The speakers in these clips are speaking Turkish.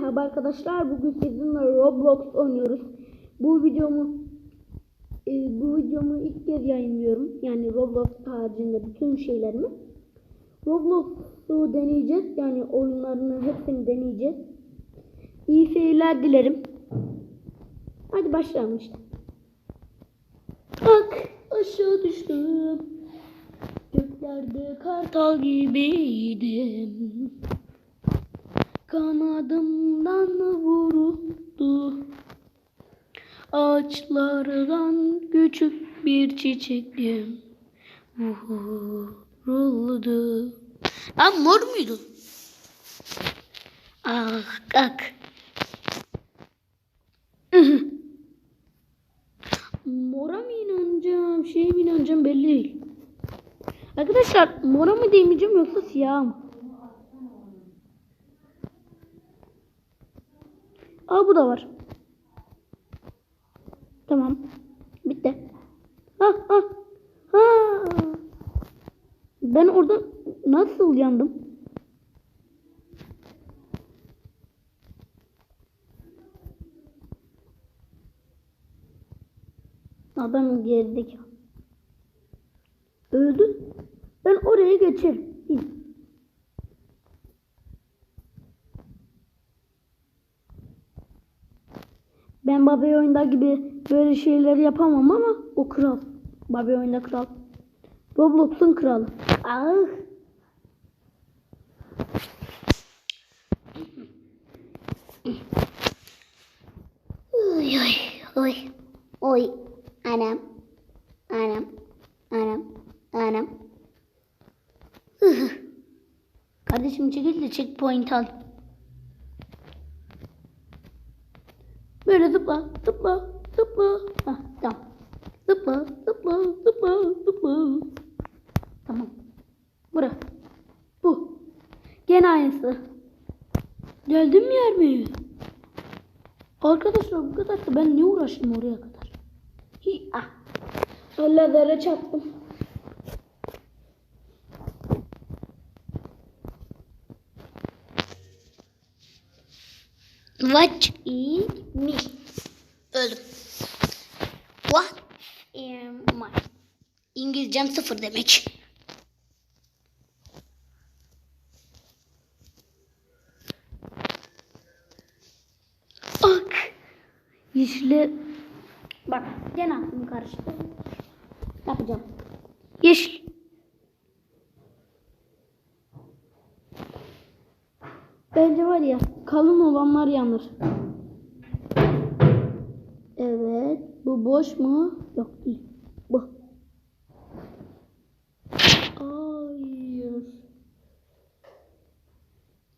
Merhaba arkadaşlar. Bugün sizinle Roblox oynuyoruz. Bu videomu e, bu videomu ilk kez yayınlıyorum. Yani Roblox haricinde bütün şeylerimi. Roblox'u deneyeceğiz. Yani oyunlarını hepsini deneyeceğiz. İyi seyirler dilerim. Hadi başlayalım işte. Bak aşağı düştüm. Göklerde kartal gibiydim. Kanadımdan vuruldu. Ağaçlardan küçük bir çiçekim vuruldu. Lan mor muydu? Ah kak. Mora mı inanacağım, şey mi inanacağım belli değil. Arkadaşlar mora mı demeyeceğim yoksa siyah mı? Aa bu da var. Tamam. Bitti. Ha ha. Ha. Ben orada nasıl yandım? Adam gerideki. Öldü. Ben oraya geçerim. Ben Bobby oyunda gibi böyle şeyleri yapamam ama o kral. Bobby oyunda kral. Roblox'un kralı. Ah. Oy oy oy. Oy. Anam. Anam. Anam. Anam. Kardeşim çekil de checkpoint al. Böyle zıpla, zıpla, zıpla. Hah, tamam. Zıpla, zıpla, zıpla, zıpla. Tamam. Bura. Bu. Gene aynısı. Geldim yer mi? Arkadaşlar bu kadar da ben ne uğraştım oraya kadar? Hi, ah. Ladere çarptım. Watch it me. Öldüm. What am I? İngilizcem sıfır demek. Bak. Yeşile. Bak gene aklım karıştı. Yapacağım. Yeşil. Bence var ya kalın olanlar yanır. Bu boş mu? Yok değil. Bu. Hayır.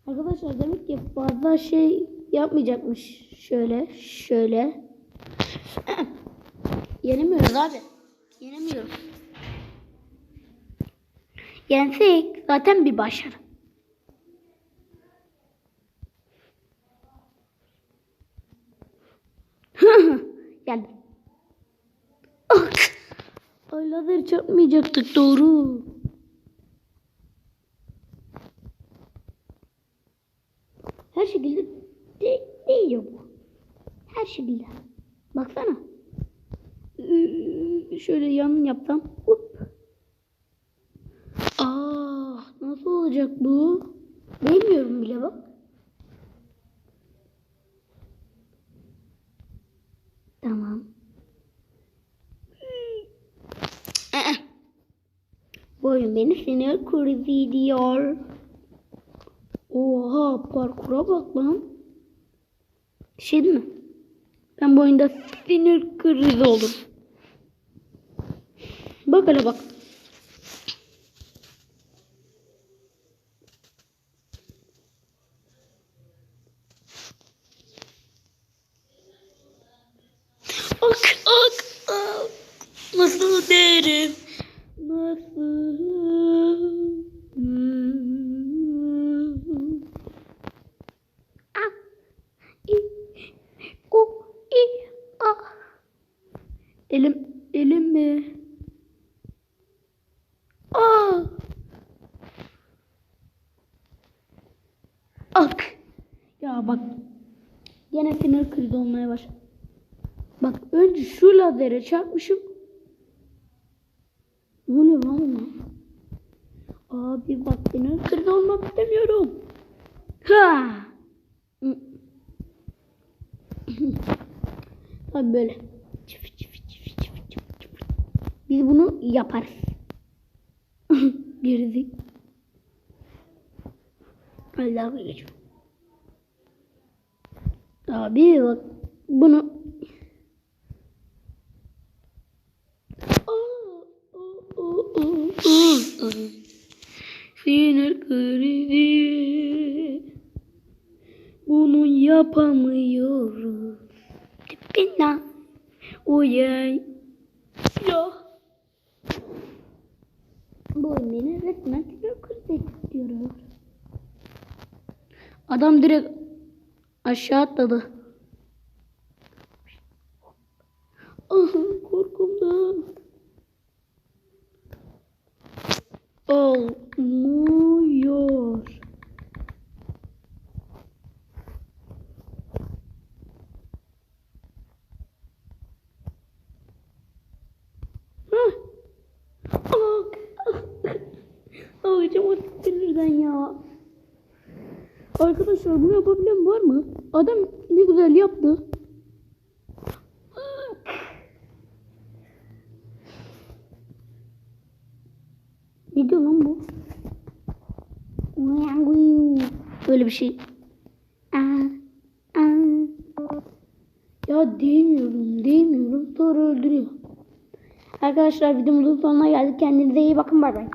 Arkadaşlar demek ki fazla şey yapmayacakmış. Şöyle, şöyle. Yenemiyoruz abi. Yenemiyoruz. Yensek zaten bir başarı. Geldim. Ay lazer çarpmayacaktık doğru. Her şekilde de değiyor bu. Her şekilde. Baksana. Şöyle yan yapsam. Hop. Aa, nasıl olacak bu? Bilmiyorum bile bak. Tamam. Aa. Beni sinir krizi diyor. Oha parkura bak lan. Şey mi? Ben bu oyunda sinir krizi olurum. Bak hele bak. Ak ak ak. Nasıl derim? Nasıl? Ah. İ. O. İ. Ah. Elim. Elim mi? Ah. Ak. Ya bak Gene sinir krizi olmaya başladı. Bak önce şu lazere çarpmışım. Ne oluyor lan buna? Abi bak sinir krizi olmak istemiyorum. Ha! Tabii böyle. Çıfı çıfı çıfı çıfı çıfı çıfı. Biz bunu yaparız. Gerisi. Allah'a geçiyor. Abi bak bunu Sinir krizi Bunu yapamıyoruz Dipina Uyay. Yok Bu beni resmen sinir krizi diyor Adam direkt aşağı atladı. Aha korkumdan. Olmuyor. Hah. Ah. Ağacım o sinirden ya. Arkadaşlar bunu yapabilen var mı? Adam ne güzel yaptı. Ne diyor lan bu? Böyle bir şey. Ya değmiyorum, değmiyorum. Sonra öldürüyor. Arkadaşlar videomuzun sonuna geldik. Kendinize iyi bakın. Bay bay.